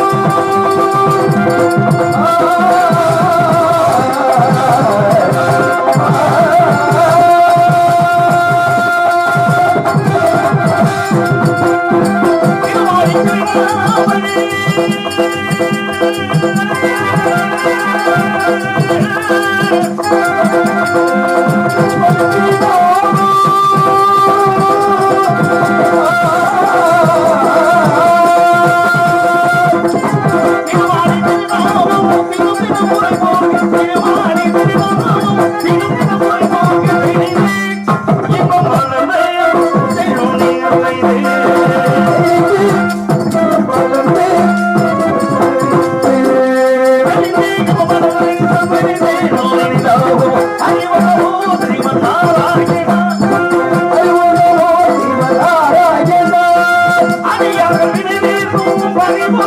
Oh I'm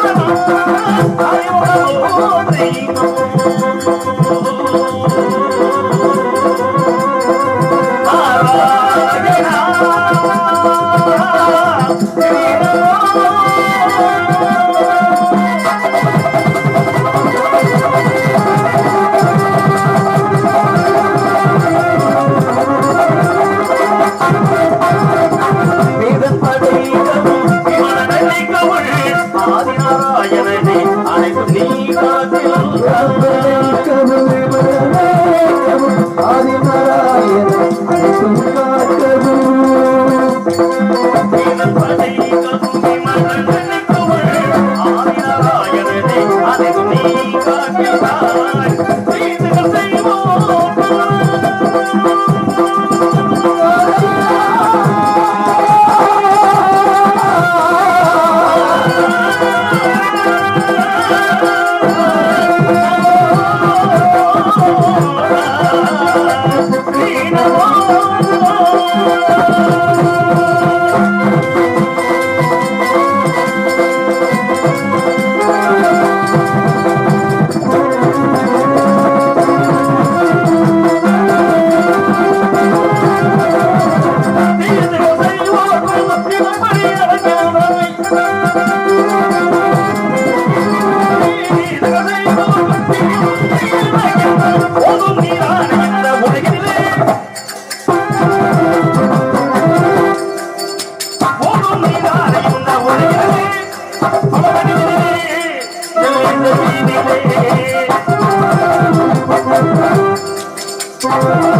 Narayana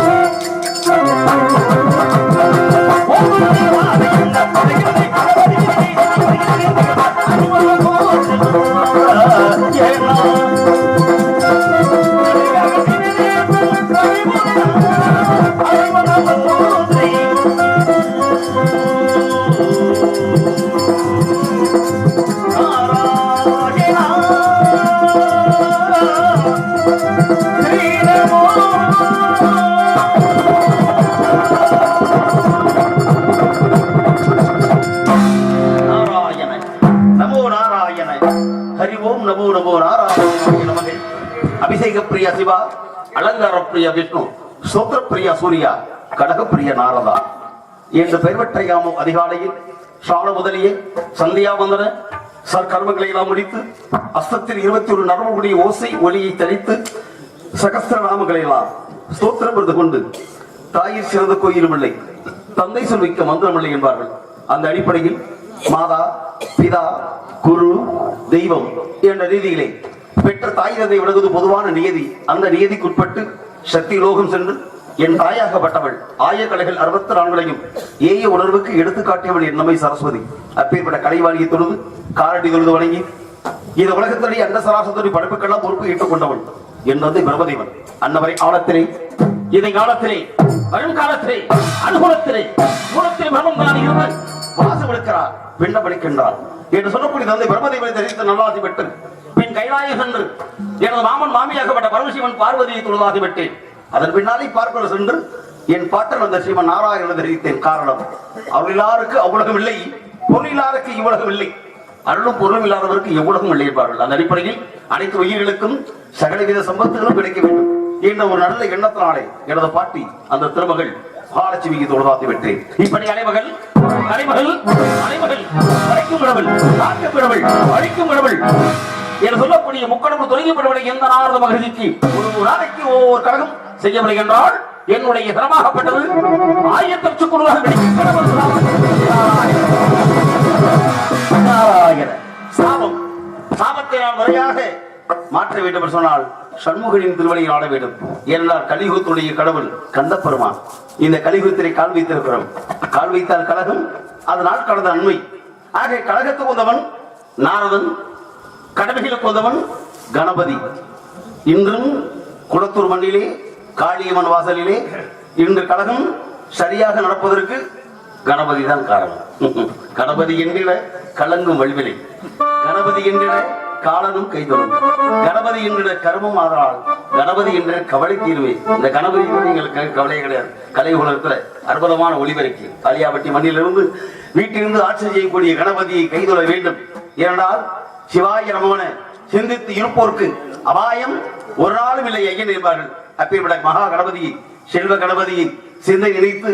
அபிஷேக பிரிய சிவா அலங்கார பிரிய விஷ்ணு சோத்திர பிரிய சூர்யா கடக பிரிய நாரதா. என்று பெயர்வற்றையாமும் அதிகாலையில் சாண முதலியே சந்தியா வந்தன. சற்கர்மங்களை எல்லாம் முடித்து அஸ்தத்தில் இருபத்தி ஒரு நரம்புடைய ஓசை ஒளியை தெளித்து சகஸ்திர நாமங்களை எல்லாம் ஸ்தோத்திரம் விருது கொண்டு தாயிற் சிறந்த கோயிலும் இல்லை. தந்தை சொல்விக்க மந்திரம் இல்லை என்பார்கள். அந்த அடிப்படையில் மாதா பிதா குரு தெய்வம் என்ற ரீதியிலே பெற்ற தாய் தந்தை விலகுவது பொதுவான நியதி. அந்த நியதிக்குட்பட்டு சக்தி லோகம் சென்று என் தாயாகப்பட்டவள். ஆயக்கலைகள் அறுபத்தி நான்களையும் ஏய உணர்வுக்கு எடுத்துக்காட்டியவள் என்னமை சரஸ்வதி. அப்பேற்பட்ட கலைவாணியை தொழுது காரடி தொழுது வணங்கி இந்த உலகத்திலேயே அந்த சராசரி படைப்புக்கெல்லாம் பொறுப்பு ஏற்றுக்கொண்டவள் என்பது பிரம்மதேவன். அன்னவரை காலத்திலே இதை காலத்திலே வரும் காலத்திலே அனுகூலத்திலே மூலத்திலே பிரம்மம் தான் இருவர் வாசம் எடுக்கிறார் பிண்டபடிக்கின்றார் என்று சொல்லக்கூடிய தந்தை பிரம்மதேவனை தரித்து நல்லாசி பெற்று பின் கைலாய சென்று எனது மாமன் மாமியாகப்பட்ட பரமசிவன் பார்வதியை தொழுதாகிவிட்டேன் அதன் பின்னாலே பார்ப்பது சென்று என் பாட்டன் அந்த சிவன் நாராயணன் தெரிவித்தேன். காரணம் அவரிலாருக்கு அவ்வளவு இல்லை பொருளிலாருக்கு இவ்வளவு இல்லை. அருளும் பொருளும் இல்லாதவருக்கு எவ்வளவும் இல்லை என்பார்கள். அந்த அடிப்படையில் அனைத்து உயிர்களுக்கும் சகலவித சம்பத்துகளும் கிடைக்க வேண்டும். என்ற ஒரு நல்ல எண்ணத்தினாலே எனது பாட்டி அந்த திருமகள் ஆலட்சுமிக்கு தொழுதாத்தி விட்டேன். இப்படி அலைமகள் அலைமகள் அலைமகள் அழைக்கும் காக்கும் கடவுள் காக்கும் கடவுள் அழிக்கும் கடவுள். என சொல்லக்கூடிய முக்கடம்பு தொடங்கி எந்த நாரத மகிழ்ச்சிக்கு ஒரு நாளைக்கு ஒவ்வொரு கடகம் செய்யவில்லை என்றால் என்னுடைய தரமாகப்பட்டது ஆயிரத்தி குழுவாக சாபம். சாபத்தை நான் முறையாக மாற்ற வேண்டும் என்று சொன்னால் சண்முகனின் திருவடியை ஆட வேண்டும். என்றால் கலிகுத்துடைய கடவுள் கந்தப்பெருமான். இந்த கலிகுத்தரை கால் வைத்திருக்கிறோம். கால் வைத்தால் கழகம் அதனால் கடந்த நன்மை ஆக கழகத்துக்கு வந்தவன் நாரதன் கடமைகளுக்கு கொண்டவன் கணபதி. இன்றும் குளத்தூர் மண்ணிலே காளியம்மன் வாசலிலே இன்று கழகம் சரியாக நடப்பதற்கு கணபதி தான் காரணம். கணபதி என்கிற கலங்கும் வழிவிலை கணபதி என்கிற காலனும் கைதொழும். கணபதி என்கிற கர்மம் ஆதலால் கணபதி என்கிற கவலை தீர்வே இந்த கணபதி எங்களுக்கு கவலை கிடையாது. கலை உலகத்துல அற்புதமான ஒளிபெருக்கி அலியாபட்டி மண்ணிலிருந்து வீட்டிலிருந்து ஆட்சி செய்யக்கூடிய கணபதியை கைதொழ வேண்டும். ஏனென்றால் சிவாய நமவன சிந்தித்து இருப்போருக்கு அபாயம் ஒரு நாளும் இல்லை ஐயன் என்பார்கள். அப்பேற்பட்ட மகா கணபதியை செல்வ கணபதியை சிந்தை நினைத்து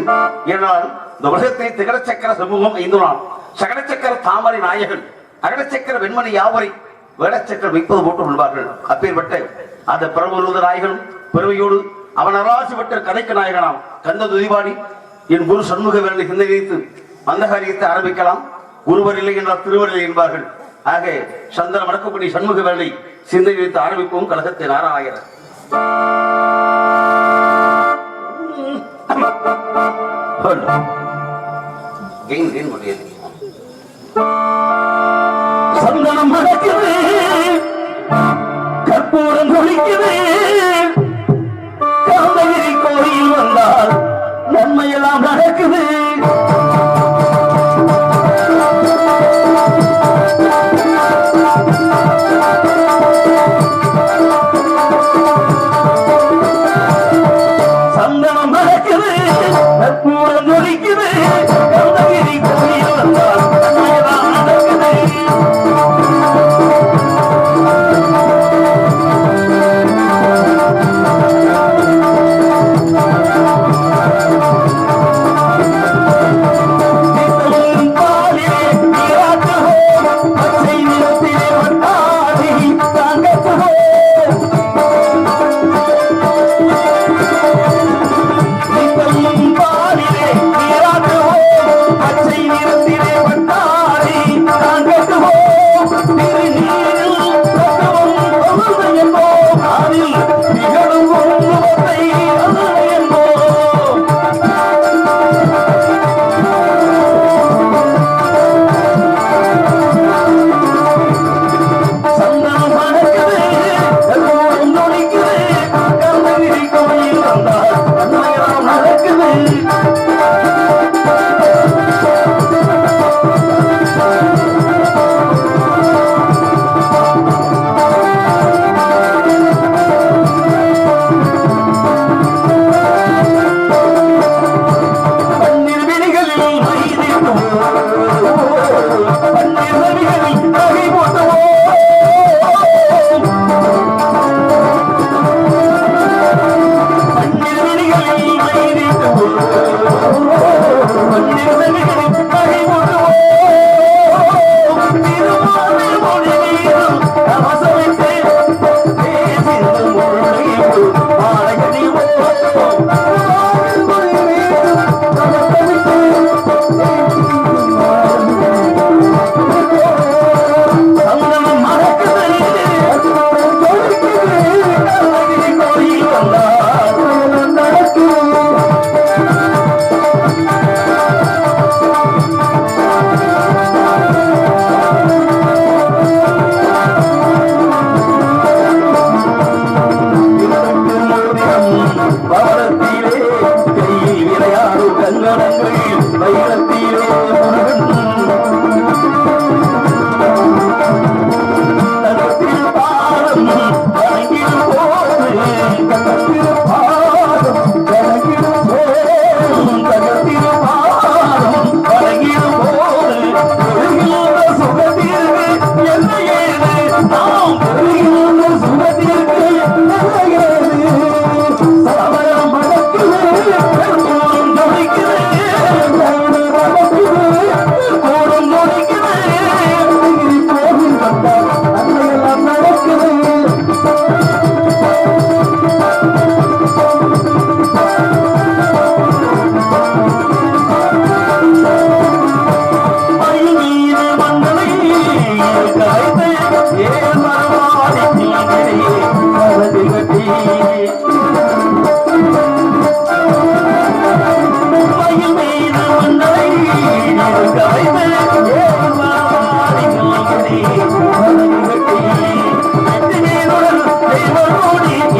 ஏனால் இந்த உலகத்தை திகழ சக்கர சமூகம் ஐந்து நாள். சகல சக்கர தாமரை நாயகன் அகல சக்கர வெண்மணி யாவரை வேடச்சக்கர வைப்பது போட்டு கொள்வார்கள். அப்பேற்பட்ட அந்த பிரபுருத நாயகனும் பெருமையோடு அவன் அராசி பெற்ற கதைக்கு நாயகனாம் கந்த துதிபாடி என் குரு சண்முக வேலை சிந்தை வைத்து அந்த காரியத்தை ஆரம்பிக்கலாம். ஒருவர் இல்லை என்றால் திருவர் இல்லை என்பார்கள். ஆக சந்திர வடக்குப்படி சண்முக வேலை சிந்தை வைத்து ஆரம்பிப்போம் கழகத்தை நாராயணன். சந்தனம் மணக்குது கற்பூரம் குளிக்குது காந்தகிரி கோயில் வந்தால் நன்மையெல்லாம் நடக்குது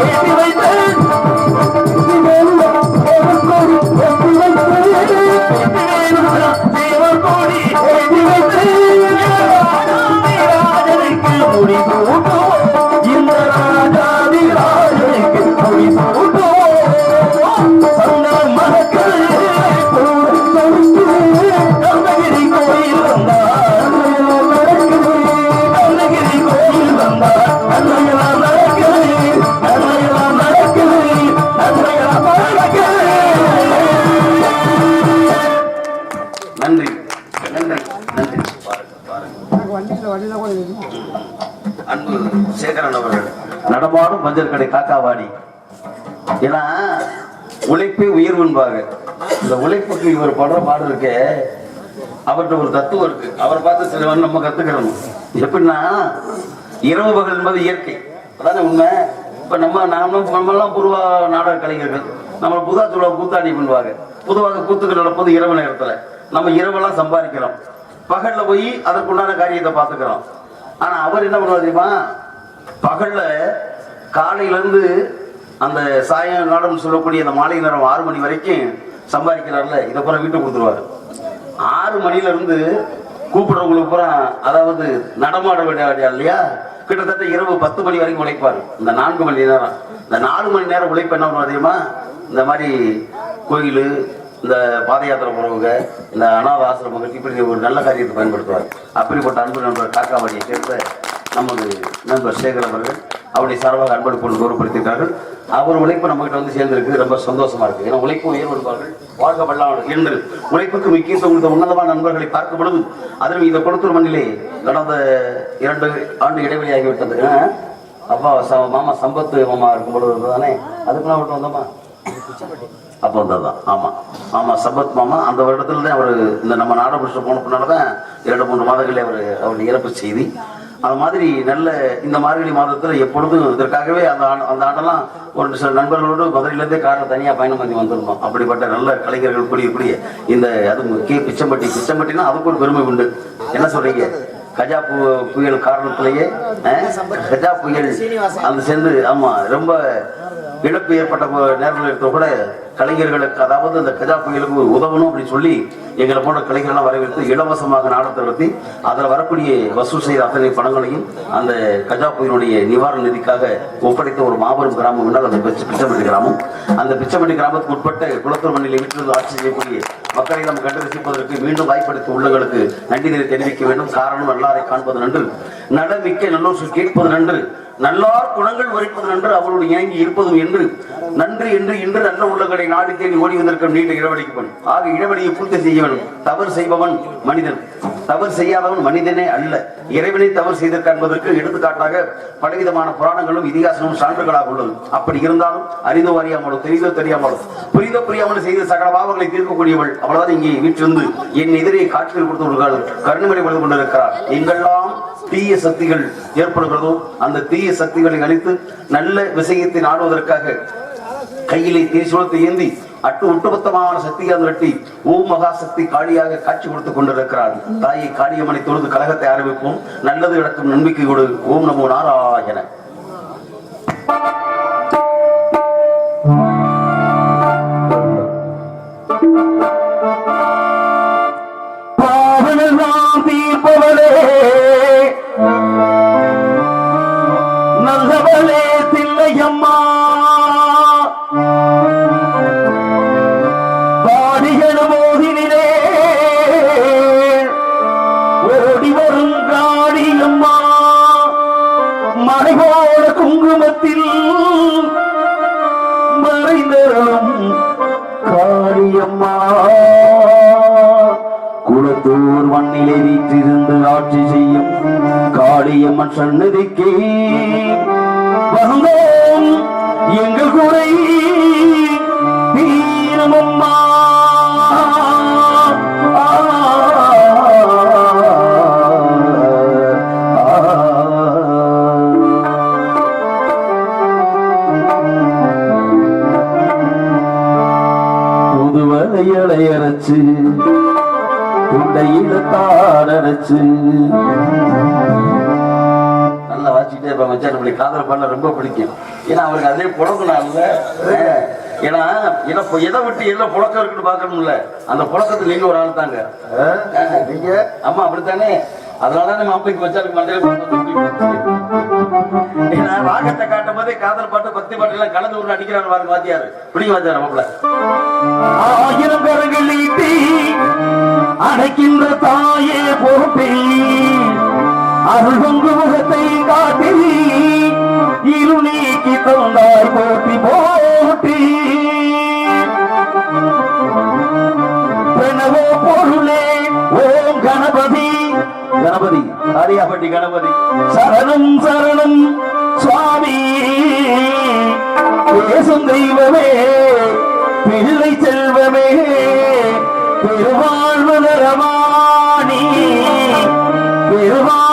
ஏற்றி வை எனக்கு வண்டியில் வண்டியில் கூட அன்பு சேகரன் அவர்கள் நடமாடும் மஞ்சள் கடை காக்காவாடி. ஏன்னா உழைப்பே உயிர் முன்பாக. இந்த உழைப்புக்கு இவர் படுற பாடு இருக்கே. அவர்கிட்ட ஒரு தத்துவம் இருக்கு. அவரை பார்த்து சிலவன் நம்ம கத்துக்கிறோம். எப்படின்னா இரவு பகல் என்பது இயற்கை. அதான உண்மை? இப்ப நம்ம நாம நம்மெல்லாம் பூர்வா நாடக கலைஞர்கள். நம்ம புதா சூழ கூத்தாடி பண்ணுவாங்க புதுவாக கூத்துக்கள் நடப்பது இரவு நேரத்துல. நம்ம இரவெல்லாம் சம்பாதிக்கிறோம். பகல்ல போய் அதற்குண்டான காரியத்தை பார்த்துக்கிறோம். ஆனா அவர் என்ன பண்ணுவார் தெரியுமா? பகல்ல காலையில இருந்து அந்த சாயங்காலம் சொல்லக்கூடிய அந்த மாலை நேரம் ஆறு மணி வரைக்கும் சம்பாதிக்கிறார்ல இதை பூரா வீட்டு கொடுத்துருவாரு. ஆறு மணில இருந்து கூப்பிடுறவங்களுக்கு பூரா அதாவது நடமாட வேண்டிய இல்லையா? கிட்டத்தட்ட இரவு பத்து மணி வரைக்கும் உழைப்பாரு. இந்த நான்கு மணி நேரம். இந்த நாலு மணி நேரம் உழைப்பு என்ன பண்ணுவார் தெரியுமா? இந்த மாதிரி கோயில் இந்த பாத யாத்திரை போறவங்க இந்த அனாத ஆசிரமங்கள் இப்படி ஒரு நல்ல காரியத்தை பயன்படுத்துவார் அப்படிப்பட்ட அன்பு நண்பர் காக்காவாடியை சேர்ந்த நமது நண்பர் சேகர் அவர்கள் அவருடைய சார்பாக அன்படு கொண்டு கௌரவப்படுத்தியிருக்கார்கள் அவர் உழைப்பு நம்ம கிட்ட வந்து சேர்ந்திருக்கு ரொம்ப சந்தோஷமா இருக்கு. ஏன்னா உழைப்பு உயர்வெடுப்பார்கள் வாழ்க வல்லாளர் என்று. உழைப்புக்கு முக்கியத்துவம் கொடுத்த உன்னதமான நண்பர்களை பார்க்கப்படும் பொழுது அதிலும் இந்த கொடுத்தூர் மண்ணிலே கடந்த இரண்டு ஆண்டு இடைவெளி ஆகிவிட்டது அப்பா ச- மாமா சம்பத்து மாமா இருக்கும்பொழுது தானே? அதுக்கெல்லாம் விட்டு வந்தோமா? அப்போ வந்ததுதான் ஆமா. ஆமா சம்பத் மாமா அந்த வருடத்துல தான் அவர் இந்த நம்ம நாடபிடிச்ச போன பின்னால தான் இரண்டு மூன்று மாதங்களே அவர் அவருடைய இறப்பு செய்தி. அது மாதிரி நல்ல இந்த மார்கழி மாதத்துல எப்பொழுதும் இதற்காகவே அந்த அந்த ஆண்டெல்லாம் ஒரு சில நண்பர்களோடு மதுரையிலேருந்தே காரில் தனியா பயணம் பண்ணி வந்திருந்தோம். அப்படிப்பட்ட நல்ல கலைஞர்கள் கூடிய அது அது கே. பிச்சம்பட்டி. பிச்சம்பட்டினா அதுக்கு ஒரு பெருமை உண்டு. என்ன சொல்றீங்க? கஜா பு புயல் காரணத்திலேயே கஜா புயல் அந்த சேர்ந்து ஆமா ரொம்ப இழப்பு ஏற்பட்ட போ- நேரத்தில் இருக்க கூட கலைஞர்களுக்கு அதாவது அந்த கஜா புயலுக்கு உதவணும் அப்படின்னு சொல்லி எங்களை போன்ற கலைஞர்கள்லாம் வரவேற்று இலவசமாக நாடகத்தை நடத்தி அதில் வரக்கூடிய வசூல் செய்த அத்தனை பணங்களையும் அந்த கஜா புயலுடைய நிவாரண நிதிக்காக ஒப்படைத்த ஒரு மாபெரும் கிராமம் என்றால் அந்த பிச்ச- பிச்சமட்டி கிராமம். அந்த பிச்சமட்டி கிராமத்துக்கு உட்பட்ட குளத்தூர் மண்ணில் வீட்டிலிருந்து ஆட்சி செய்யக்கூடிய மக்களை நாம் கண்டு ரசிப்பதற்கு மீண்டும் வாய்ப்படுத்த உள்ளங்களுக்கு நன்றிகளை தெரிவிக்க வேண்டும். காரணம் எல்லாரை காண்பது நன்று. நடமிக்க நல்லோசு கேட்பது நன்று. நல்லார் குணங்கள் உரைப்பது நன்று அவரோடு இயங்கி இருப்பதும் என்று. நன்றி என்று இன்று நல்ல உள்ளங்களை நாடி தேடி ஓடி வந்திருக்கும் நீண்ட இடவழிப்பன் ஆக இடவழியை பூர்த்தி செய்யவன் தவறு செய்பவன் மனிதன். தவறு செய்யாதவன் மனிதனே அல்ல. இறைவனை தவறு செய்திருக்க என்பதற்கு எடுத்துக்காட்டாக பலவிதமான புராணங்களும் இதிகாசமும் சான்றுகளாக உள்ளது. அப்படி இருந்தாலும் அறிந்தோ அறியாமலோ தெரிந்தோ தெரியாமலோ புரிந்தோ புரியாமல் செய்த சகல பாவங்களை தீர்க்கக்கூடியவள் அவ்வளவுதான் இங்கே வீற்றிருந்து என் எதிரே காட்சியில் கொடுத்து கருணைமலை வந்து கொண்டிருக்கிறார் எங்கெல்லாம் தீய சக்திகள் ஏற்படுகிறதோ அந்த தீய சக்திகளை அழித்து நல்ல விஷயத்தை நாடுவதற்காக கையிலே தேசுலத்தை ஏந்தி அட்டு ஒட்டுமொத்தமான சக்தியாக விரட்டி ஓம் மகாசக்தி காளியாக காட்சி கொடுத்துக் கொண்டிருக்கிறார். தாயை காளியம்மனை தொழுது கழகத்தை ஆரம்பிப்போம். நல்லது நடக்கும் நம்பிக்கையோடு ஓம் நமோ நாராயண. ஆட்சி செய்யும் காளியம்மன் சன்னதிக்கு வந்தோம் எங்கள் குறை தீரமம்மா புதுவலையலை நல்லா வாசிக்கிட்டே மச்சான். நம்மளுக்கு காதல் பண்ண ரொம்ப பிடிக்கும். ஏன்னா அவருக்கு அதே புழக்கணும்ல ஏன்னா ஏன்னா எதை விட்டு என்ன புழக்கம் இருக்குன்னு பாக்கணும்ல அந்த புழக்கத்துல நீங்க ஒரு ஆள் தாங்க நீங்க? ஆமா அப்படித்தானே? அதனால நம்ம மாப்பிளைக்கு மச்சானுக்கு மண்டையில. ஏன்னா ராகத்தை காட்டும் போதே காதல் பாட்டு பக்தி பாட்டு எல்லாம் கலந்து ஒரு அடிக்கிறாரு பாருங்க வாத்தியாரு. பிடிக்க வாத்தியார் ஆயிரம் கரங்கள் அடைக்கின்ற தாயே பொறுப்பே அருள் கொங்கு முகத்தை காட்டி இரு நீக்கி தந்தாய் போட்டி போட்டி பிரணவோ பொருளே ஓம் கணபதி. கணபதி காரியாபட்டி கணபதி. சரணம் சரணம் சுவாமி. பேசும் தெய்வமே பிள்ளை செல்வமே. பெருவாழ்வு நரவாணி பெருவாழ்வு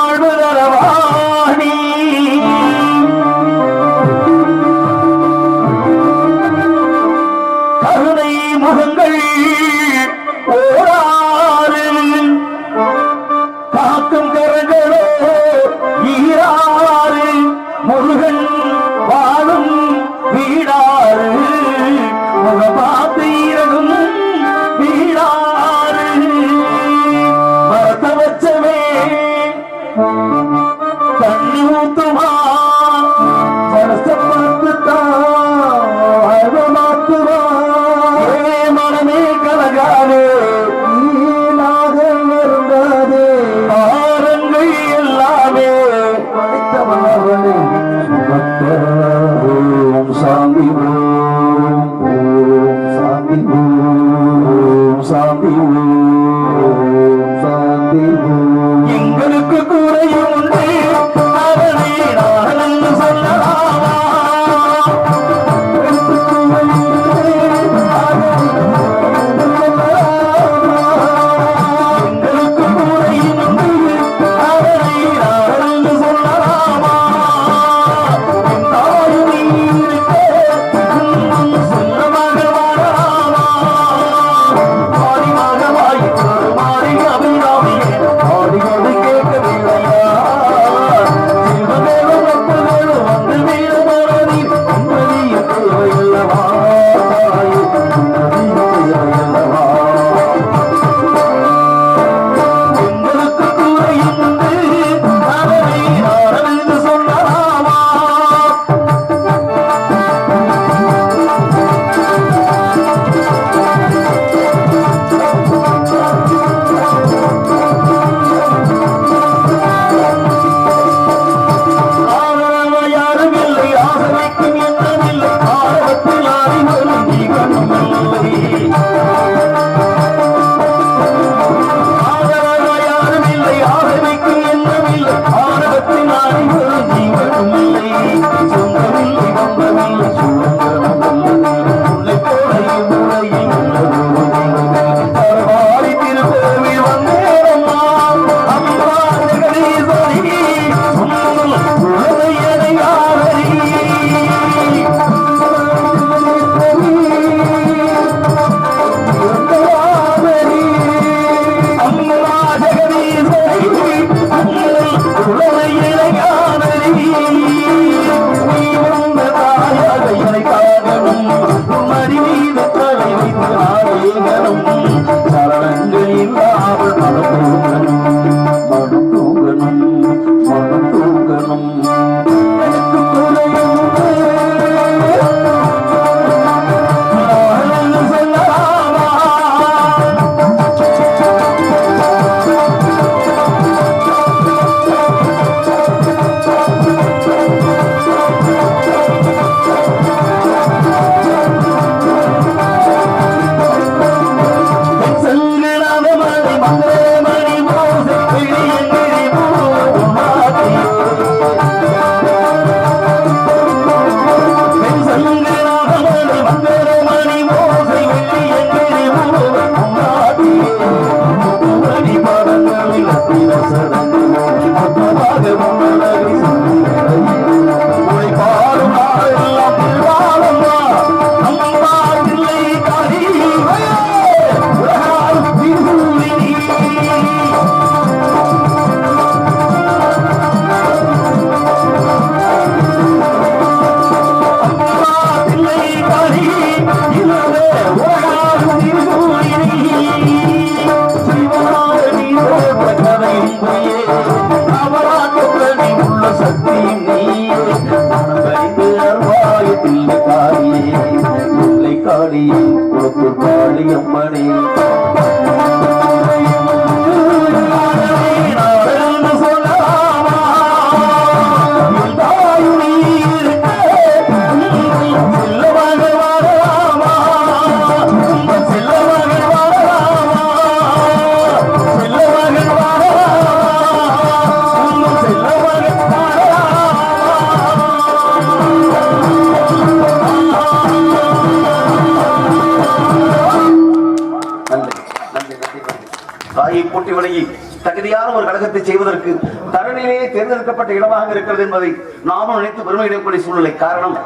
தகுதியான ஒரு கழகத்தை செய்வதற்கு தரணிலேயே தேர்ந்தெடுக்கப்பட்ட இடமாக இருக்கிறது என்பதை நாமும் நினைத்து பெருமையிடக்கூடிய சூழ்நிலை. காரணம்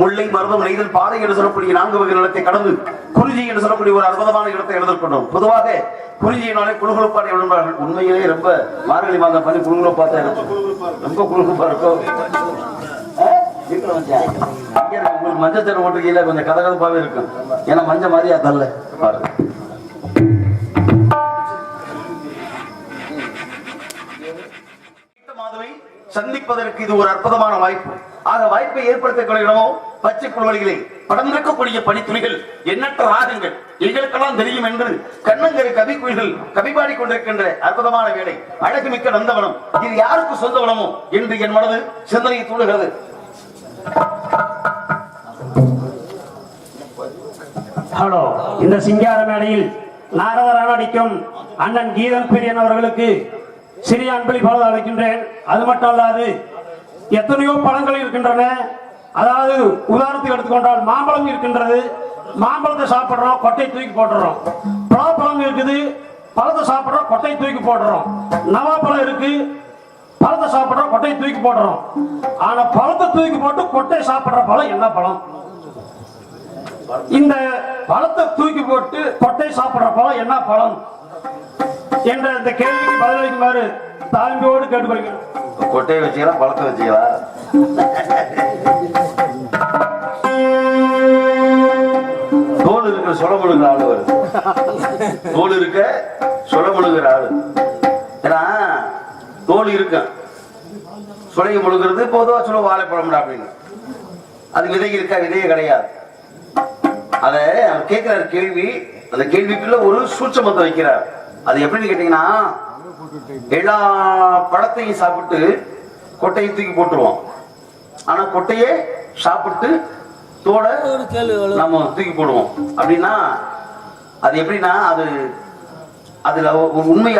முல்லை மருதம் நெய்தல் பாதை என்று சொல்லக்கூடிய நான்கு வகை நிலத்தை கடந்து குறிஞ்சி என்று சொல்லக்கூடிய ஒரு அற்புதமான இடத்தை எழுதற்கொண்டோம் பொதுவாக குறிஞ்சியினாலே குழுகுழுப்பாடை எழுதுவார்கள் உண்மையிலே ரொம்ப மார்கழி மாதம் பண்ணி குழுகுழுப்பா தான் ரொம்ப குழுகுழுப்பா இருக்கும். உங்களுக்கு மஞ்சள் தண்ணி ஓட்டுக்கையில கொஞ்சம் கதகதப்பாவே இருக்கும். ஏன்னா மஞ்சள் மாதிரியா தரல பாருங்க. சந்திப்பதற்கு இது ஒரு அற்புதமான வாய்ப்பு. ஆக வாய்ப்பை ஏற்படுத்தக்கூடிய இடமோ பச்சை புல்வெளிகளை படர்ந்திருக்கக்கூடிய பனித்துளிகள் எண்ணற்ற ராகங்கள் எங்களுக்கெல்லாம் தெரியும் என்று கண்ணங்கரை கவி குயில்கள் கவிபாடி பாடிக் கொண்டிருக்கின்ற அற்புதமான வேலை அழகுமிக்க நந்தவனம். இது யாருக்கு சொந்த வனமோ என்று என் மனது சிந்தனையை தூண்டுகிறது. ஹலோ இந்த சிங்கார மேடையில் நாரதரான நடிக்கும் அண்ணன் கீதன் பெரியன் அவர்களுக்கு சிறிய அன்பளிப்பாக அழைக்கின்றேன். அது மட்டும் அல்லாது எத்தனையோ பழங்கள் இருக்கின்றன. அதாவது உதாரணத்துக்கு எடுத்துக்கொண்டால் மாம்பழம் இருக்கின்றது. மாம்பழத்தை சாப்பிடுறோம் கொட்டை தூக்கி போட்டுறோம் பலாப்பழம் இருக்குது பழத்தை சாப்பிடுறோம் கொட்டை தூக்கி போடுறோம் நவாப்பழம் இருக்கு பழத்தை சாப்பிடுறோம் கொட்டையை தூக்கி போடுறோம் ஆனா பழத்தை தூக்கி போட்டு கொட்டை சாப்பிடுற பழம் என்ன பழம்? இந்த பழத்தை தூக்கி போட்டு கொட்டை சாப்பிடுற பழம் என்ன பழம்? என்ற அந்த கேள்விக்கு பதிலளிக்குமாறு தாழ்மையோடு கேட்டுக்கொள்கிறேன் கொட்டையை வச்சுக்கலாம் பழத்தை வச்சுக்கலாம் தோல் இருக்க சொல முழுகிற ஆளு வருது தோல் இருக்க சொல முழுகிற ஆளு. ஏன்னா தோல் இருக்க. சுளைய முழுகிறது பொதுவாக சொல்ல வாழைப்பழம்டா அப்படின்னு. அது விதை இருக்கா விதையே கிடையாது. அதை அவர் கேட்கிறார் கேள்வி அந்த கேள்விக்குள்ள ஒரு சூட்சமத்தை வைக்கிறார். அது எப்படின்னு கேட்டீங்கன்னா எல்லா பழத்தையும் சாப்பிட்டு கொட்டையை தூக்கி போட்டுருவோம். ஆனா கொட்டையே சாப்பிட்டு தோட நம்ம தூக்கி போடுவோம். அப்படின்னா அது எப்படின்னா அது அதுல ஒரு உண்மை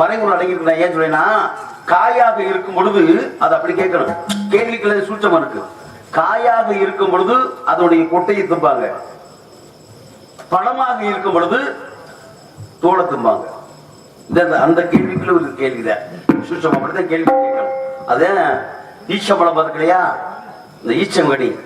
மறைமுறை அடங்கியிருக்கு. ஏன் சொல்றேன்னா காயாக இருக்கும் பொழுது அது அப்படி கேட்கணும். கேள்விக்குள்ள சூட்சமா இருக்கு. காயாக இருக்கும் பொழுது அதோடைய கொட்டையை தும்பாங்க. பழமாக இருக்கும் பொழுது தோலை தும்பாங்க. இந்த அந்த- அந்த கேள்விக்குள்ள ஒரு கேள்விதான் சூட்சம் அப்படிதான் கேள்வி கேட்கணும். அதே ஈச்சம்பழம் பழம் பார்த்துக்கலையா இந்த ஈச்சங்கனி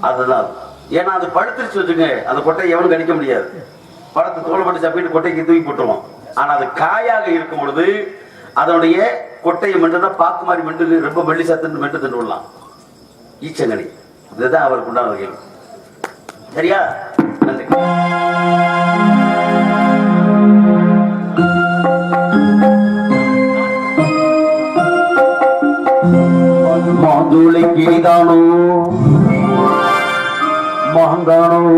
அதுதான். ஏன்னா அது பழுத்துருச்சு வச்சுங்க அந்த கொட்டையை எவனும் கடிக்க முடியாது. பழத்தை தோலை பட்டு சாப்பிட்டு கொட்டைக்கு தூக்கி போட்டுருவோம். ஆனா அது காயாக இருக்கும் பொழுது அதனுடைய கொட்டையை மெண்டுனா பாக்கு மாதிரி மென்று ரொம்ப வெள்ளி சத்துன்னு மென்று தின்னு விடலாம். ஈச்சங்கனி. இதுதான் அவருக்கு உண்டான கேள்வி. சரியா? நன்றி. மாதுளை கிளிதானோ மாங்கானோ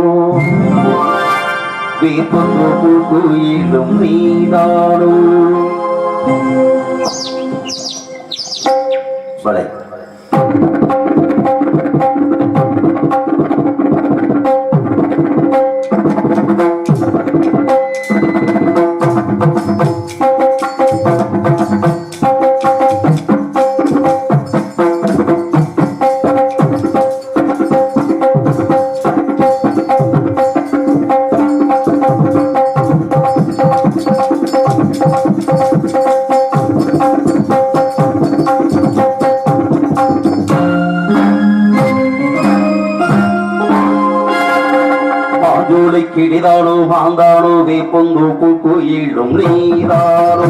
வேப்பந்து குயிலும் நீதானோ மாதுளை கிளிதானோ மாந்தானோ வேப்பொந்து குயிலும் நீதானோ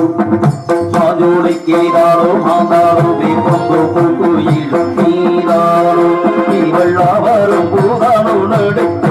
மாதுளை கிளிதானோ மாந்தானோ வேப்பொந்து குயிலும் நீதானோ இவள்ளாவரும் பூதானோ நடுக்கிறானோ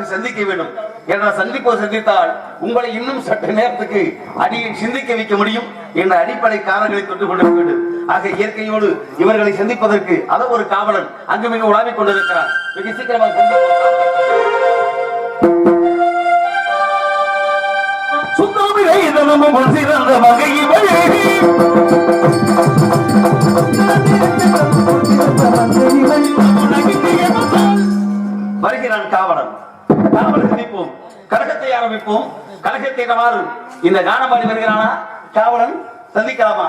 அதை சந்திக்க வேண்டும். என சந்திப்போ சந்தித்தால் உங்களை இன்னும் சற்று நேரத்துக்கு அடியை சிந்திக்க வைக்க முடியும் என்ற அடிப்படை காரணங்களை தொட்டு கொண்டு வேண்டும். ஆக இயற்கையோடு இவர்களை சந்திப்பதற்கு அத ஒரு காவலன் அங்கு மிக உலாவிக் கொண்டிருக்கிறார் மிக சீக்கிரமாக சிறந்த வகை வருகிறான் காவலன். தாமல் சிந்திப்போம். கழகத்தை ஆரம்பிப்போம். கழகத்தேற்றவாறு இந்த கானம் பாடி வருகிறானா? காவலன் சந்திக்கலாமா?